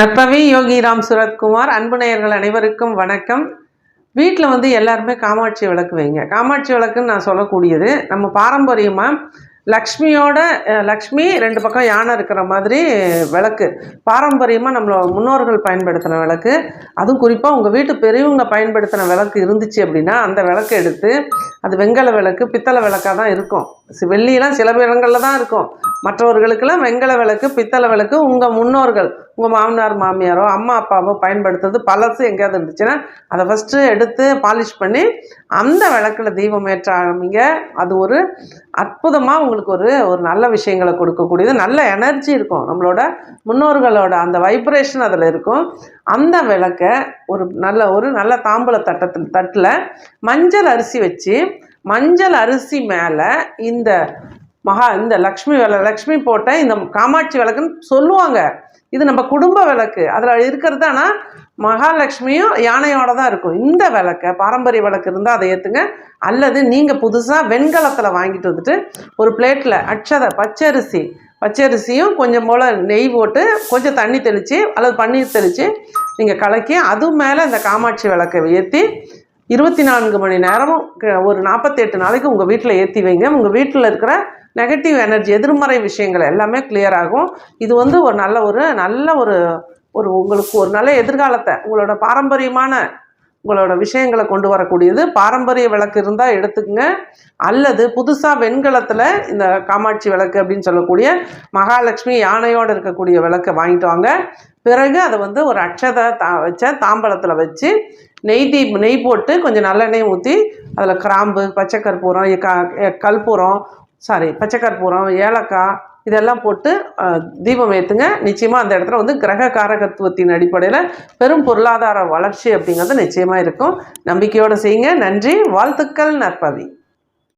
நற்பவி யோகிராம் சுரத்குமார் அன்பு நேயர்கள் அனைவருக்கும் வணக்கம். வீட்டில் வந்து எல்லாருமே காமாட்சி விளக்கு வைங்க. காமாட்சி விளக்குன்னு நான் சொல்லக்கூடியது நம்ம பாரம்பரியமாக லக்ஷ்மியோட லக்ஷ்மி ரெண்டு பக்கம் யானை இருக்கிற மாதிரி விளக்கு. பாரம்பரியமாக நம்மளோட முன்னோர்கள் பயன்படுத்தின விளக்கு. அதுவும் குறிப்பாக உங்கள் வீட்டு பெரியவங்க பயன்படுத்தின விளக்கு இருந்துச்சு அப்படின்னா அந்த விளக்கு எடுத்து அது வெங்கல விளக்கு பித்தளை விளக்காக தான் இருக்கும். வெள்ளியெலாம் சில இடங்களில் தான் இருக்கும். மற்றவர்களுக்கெல்லாம் வெங்கல விளக்கு பித்தளை விளக்கு உங்கள் முன்னோர்கள் உங்கள் மாமனார் மாமியாரோ அம்மா அப்பாவோ பயன்படுத்துறது பழசு எங்கேயாவது இருந்துச்சுன்னா அதை ஃபஸ்ட்டு எடுத்து பாலிஷ் பண்ணி அந்த விளக்கில் தீபம் ஏற்ற ஆரம்பிங்க அது ஒரு அற்புதமாக உங்களுக்கு ஒரு ஒரு நல்ல விஷயங்களை கொடுக்கக்கூடியது. நல்ல எனர்ஜி இருக்கும். நம்மளோட முன்னோர்களோட அந்த வைப்ரேஷன் அதில் இருக்கும். அந்த விளக்கை ஒரு நல்ல ஒரு நல்ல தாம்பூல தட்டத்தில் தட்டில் மஞ்சள் அரிசி வச்சு மஞ்சள் அரிசி மேலே இந்த மகா இந்த லக்ஷ்மி விள லக்ஷ்மி போட்டேன் இந்த காமாட்சி விளக்குன்னு சொல்லுவாங்க. இது நம்ம குடும்ப விளக்கு. அதில் இருக்கிறது ஆனால் மகாலட்சுமியும் யானையோட தான் இருக்கும். இந்த விளக்கை பாரம்பரிய விளக்கு இருந்தால் அதை ஏற்றுங்க அல்லது நீங்கள் புதுசாக வெண்கலத்தில் வாங்கிட்டு வந்துட்டு ஒரு பிளேட்டில் அட்சதை பச்சரிசி பச்சரிசியும் கொஞ்சம் போல் நெய் போட்டு கொஞ்சம் தண்ணி தெளித்து அல்லது பன்னீர் தெளித்து நீங்கள் கலக்கி அது மேலே இந்த காமாட்சி விளக்கை ஏற்றி இருபத்தி நான்கு மணி நேரமும் க- ஒரு நாற்பத்தெட்டு நாளைக்கு உங்கள் வீட்டில் ஏற்றி வைங்க. உங்கள் வீட்டில் இருக்கிற நெகட்டிவ் எனர்ஜி எதிர்மறை விஷயங்கள் எல்லாமே கிளியர் ஆகும். இது வந்து ஒரு நல்ல ஒரு நல்ல ஒரு ஒரு உங்களுக்கு ஒரு நல்ல எதிர்காலத்தை உங்களோட பாரம்பரியமான உங்களோட விஷயங்களை கொண்டு வரக்கூடியது. பாரம்பரிய விளக்கு இருந்தால் எடுத்துக்கங்க. அல்லது புதுசாக வெண்கலத்தில் இந்த காமாட்சி விளக்கு அப்படின்னு சொல்லக்கூடிய மகாலட்சுமி யானையோடு இருக்கக்கூடிய விளக்கை வாங்கிட்டு வாங்க. பிறகு அதை வந்து ஒரு அட்சதை தா வச்ச தாம்பழத்தில் வச்சு நெய் தீ நெய் போட்டு கொஞ்சம் நல்லெண்ணெய் ஊற்றி அதில் கிராம்பு பச்சை கற்பூரம் க- கற்பூரம் சாரி பச்சை கற்பூரம் ஏலக்காய் இதெல்லாம் போட்டு தீபம் ஏற்றுங்க நிச்சயமாக அந்த இடத்துல வந்து கிரக காரகத்துவத்தின் அடிப்படையில் பெரும் பொருளாதார வளர்ச்சி அப்படிங்கிறது நிச்சயமாக இருக்கும். நம்பிக்கையோடு செய்யுங்க. நன்றி. வாழ்த்துக்கள் நற்பவி